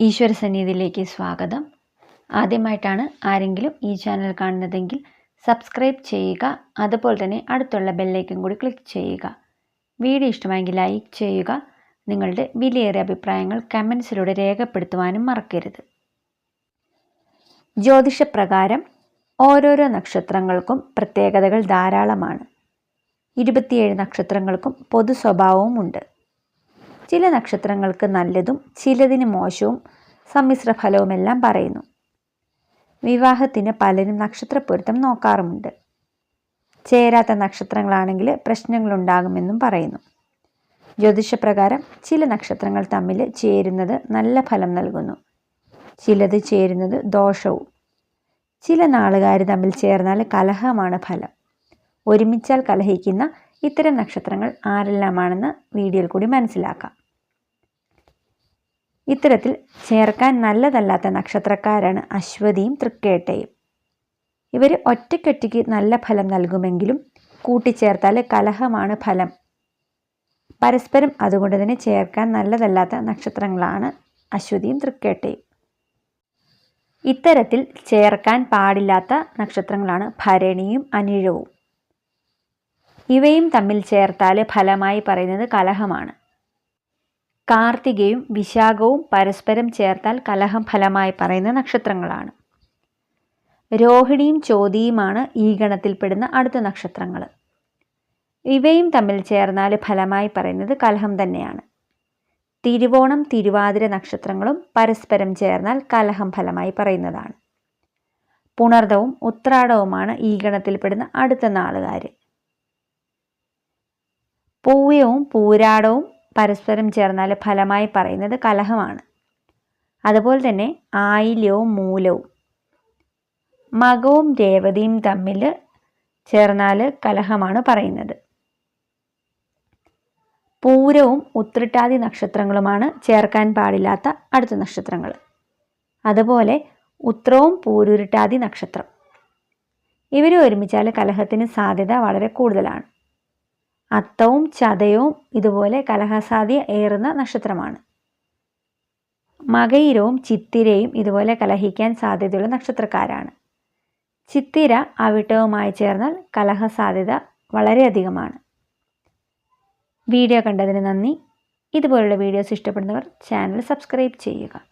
ഈശ്വര സന്നിധിയിലേക്ക് സ്വാഗതം. ആദ്യമായിട്ടാണ് ആരെങ്കിലും ഈ ചാനൽ കാണുന്നതെങ്കിൽ സബ്സ്ക്രൈബ് ചെയ്യുക അതുപോലെ തന്നെ അടുത്തുള്ള ബെല്ലൈക്കൻ കൂടി ക്ലിക്ക് ചെയ്യുക. വീഡിയോ ഇഷ്ടമായെങ്കിൽ ലൈക്ക് ചെയ്യുക നിങ്ങളുടെ വിലയേറിയ അഭിപ്രായങ്ങൾ കമൻസിലൂടെ രേഖപ്പെടുത്തുവാനും മറക്കരുത്. ജ്യോതിഷപ്രകാരം ഓരോരോ നക്ഷത്രങ്ങൾക്കും പ്രത്യേകതകൾ ധാരാളമാണ്. ഇരുപത്തിയേഴ് നക്ഷത്രങ്ങൾക്കും പൊതു സ്വഭാവവുമുണ്ട്. ചില നക്ഷത്രങ്ങൾക്ക് നല്ലതും ചിലതിന് മോശവും സമ്മിശ്ര ഫലവുമെല്ലാം പറയുന്നു. വിവാഹത്തിന് പലരും നക്ഷത്രപ്പൊരുത്തം നോക്കാറുമുണ്ട്. ചേരാത്ത നക്ഷത്രങ്ങളാണെങ്കിൽ പ്രശ്നങ്ങളുണ്ടാകുമെന്നും പറയുന്നു. ജ്യോതിഷപ്രകാരം ചില നക്ഷത്രങ്ങൾ തമ്മിൽ ചേരുന്നത് നല്ല ഫലം നൽകുന്നു. ചിലത് ചേരുന്നത് ദോഷവും. ചില നാളുകാർ തമ്മിൽ ചേർന്നാൽ കലഹമാണ് ഫലം. ഒരുമിച്ചാൽ കലഹിക്കുന്ന ഇത്തരം നക്ഷത്രങ്ങൾ ആരെല്ലാമാണെന്ന് വീഡിയോയിൽ കൂടി മനസ്സിലാക്കാം. ഇത്തരത്തിൽ ചേർക്കാൻ നല്ലതല്ലാത്ത നക്ഷത്രക്കാരാണ് അശ്വതിയും തൃക്കേട്ടയും. ഇവർ ഒറ്റയ്ക്കൊറ്റയ്ക്ക് നല്ല ഫലം നൽകുമെങ്കിലും കൂട്ടിച്ചേർത്താൽ കലഹമാണ് ഫലം. പരസ്പരം അതുകൊണ്ട് തന്നെ ചേർക്കാൻ നല്ലതല്ലാത്ത നക്ഷത്രങ്ങളാണ് അശ്വതിയും തൃക്കേട്ടയും. ഇത്തരത്തിൽ ചേർക്കാൻ പാടില്ലാത്ത നക്ഷത്രങ്ങളാണ് ഭരണിയും അനിഴവും. ഇവയും തമ്മിൽ ചേർത്താൽ ഫലമായി പറയുന്നത് കലഹമാണ്. കാർത്തികയും വിശാഖവും പരസ്പരം ചേർത്താൽ കലഹം ഫലമായി പറയുന്ന നക്ഷത്രങ്ങളാണ്. രോഹിണിയും ചോതിയുമാണ് ഈ ഗണത്തിൽപ്പെടുന്ന അടുത്ത നക്ഷത്രങ്ങൾ ഇവയും തമ്മിൽ ചേർന്നാൽ ഫലമായി പറയുന്നത് കലഹം തന്നെയാണ്. തിരുവോണം തിരുവാതിര നക്ഷത്രങ്ങളും പരസ്പരം ചേർന്നാൽ കലഹം ഫലമായി പറയുന്നതാണ്. പുണർദവും ഉത്രാടവുമാണ് ഈ ഗണത്തിൽപ്പെടുന്ന അടുത്ത നാളുകാർ പൂയവും പൂരാടവും പരസ്പരം ചേർന്നാൽ ഫലമായി പറയുന്നത് കലഹമാണ്. അതുപോലെ തന്നെ ആയില്യവും മൂലവും. മകവും രേവതിയും തമ്മിൽ ചേർന്നാൽ കലഹമാണ് പറയുന്നത്. പൂരവും ഉത്രിട്ടാതി നക്ഷത്രങ്ങളുമാണ് ചേർക്കാൻ പാടില്ലാത്ത അടുത്ത നക്ഷത്രങ്ങൾ അതുപോലെ ഉത്രവും പൂരുരുട്ടാതി നക്ഷത്രം. ഇവർ ഒരുമിച്ചാൽ കലഹത്തിന് സാധ്യത വളരെ കൂടുതലാണ്. അത്തവും ചതയവും ഇതുപോലെ കലഹസാധ്യ ഏറുന്ന നക്ഷത്രമാണ്. മകയിരവും ചിത്തിരയും ഇതുപോലെ കലഹിക്കാൻ സാധ്യതയുള്ള നക്ഷത്രക്കാരാണ്. ചിത്തിര അവിട്ടവുമായി ചേർന്നാൽ കലഹസാധ്യത വളരെയധികമാണ്. വീഡിയോ കണ്ടതിന് നന്ദി. ഇതുപോലുള്ള വീഡിയോസ് ഇഷ്ടപ്പെടുന്നവർ ചാനൽ സബ്സ്ക്രൈബ് ചെയ്യുക.